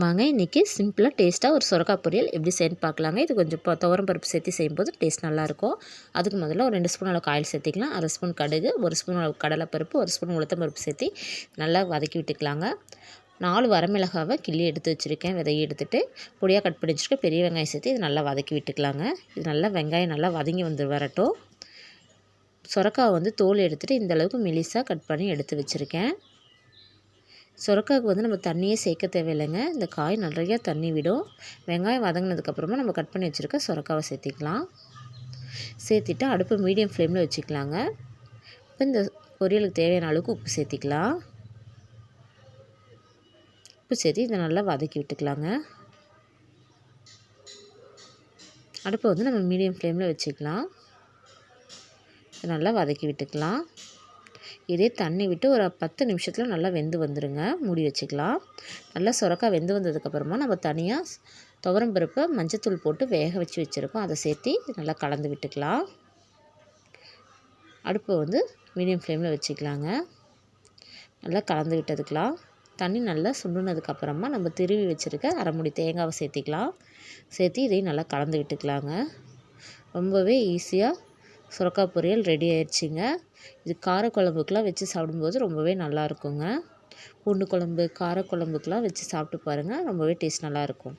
வாங்க இன்றைக்கி சிம்பிளாக டேஸ்ட்டாக ஒரு சுரக்கா பொரியல் எப்படி செய்யணும் பார்க்கலாங்க. இது கொஞ்சம் இப்போ துவரம் பருப்பு சேர்த்து செய்யும்போது டேஸ்ட் நல்லாயிருக்கும். அதுக்கு முதல்ல ஒரு ரெண்டு ஸ்பூன் அளவுக்கு ஆயில் சேர்த்திக்கலாம். அரை ஸ்பூன் கடுகு ஒரு ஸ்பூன் அளவு கடலைப்பருப்பு ஒரு ஸ்பூன் உளுத்தம் பருப்பு சேர்த்து நல்லா வதக்கி விட்டுக்கலாங்க. நாலு வரமிளகாவை கிள்ளி எடுத்து வச்சுருக்கேன். விதையை எடுத்துகிட்டு பொடியாக கட் பண்ணி வச்சுருக்கேன் பெரிய வெங்காயம் சேர்த்து இது நல்லா வதக்கி விட்டுக்கலாங்க. இது நல்லா வெங்காயம் நல்லா வதங்கி வந்து வரட்டும். சுரக்காவை வந்து தோல் எடுத்துகிட்டு இந்தளவுக்கு மெலிசாக கட் பண்ணி எடுத்து வச்சுருக்கேன். சுரக்காவுக்கு வந்து நம்ம தண்ணியே சேர்க்க தேவையில்லைங்க. இந்த காய் நிறையா தண்ணி விடும். வெங்காயம் வதங்கினதுக்கப்புறமா நம்ம கட் பண்ணி வச்சுருக்க சுரக்காவை சேர்த்திக்கலாம். சேர்த்திட்டு அடுப்பு மீடியம் ஃப்ளேமில் வச்சுக்கலாங்க. இப்போ இந்த பொரியலுக்கு தேவையான அளவுக்கு உப்பு சேர்த்திக்கலாம். உப்பு சேர்த்து இதை நல்லா வதக்கி விட்டுக்கலாங்க. அடுப்பை வந்து நம்ம மீடியம் ஃப்ளேமில் வச்சுக்கலாம். நல்லா வதக்கி விட்டுக்கலாம். இதே தண்ணி விட்டு ஒரு பத்து நிமிஷத்தில் நல்லா வெந்து வந்துடுங்க மூடி வச்சுக்கலாம். நல்லா சுரக்காய் வெந்து வந்ததுக்கப்புறமா நம்ம தனியாக துவரம் பருப்பை மஞ்சத்தூள் போட்டு வேக வச்சு வச்சுருக்கோம். அதை சேர்த்து நல்லா கலந்து விட்டுக்கலாம். அடுப்பை வந்து மீடியம் ஃப்ளேமில் வச்சுக்கலாங்க. நல்லா கலந்து விட்டதுக்கலாம். தண்ணி நல்லா சுண்டுனதுக்கப்புறமா நம்ம திருவி வச்சுருக்க அரைமுடி தேங்காவை சேர்த்திக்கலாம். சேர்த்து இதையும் நல்லா கலந்து விட்டுக்கலாங்க. ரொம்பவே ஈஸியாக சுரக்காய் பொரியல் ரெடி ஆயிடுச்சுங்க. இது காரக்குழம்புக்கெலாம் வச்சு சாப்பிடும்போது ரொம்பவே நல்லாயிருக்குங்க பூண்டு குழம்பு காரக்குழம்புக்கெலாம் வச்சு சாப்பிட்டு பாருங்கள் ரொம்பவே டேஸ்ட் நல்லாயிருக்கும்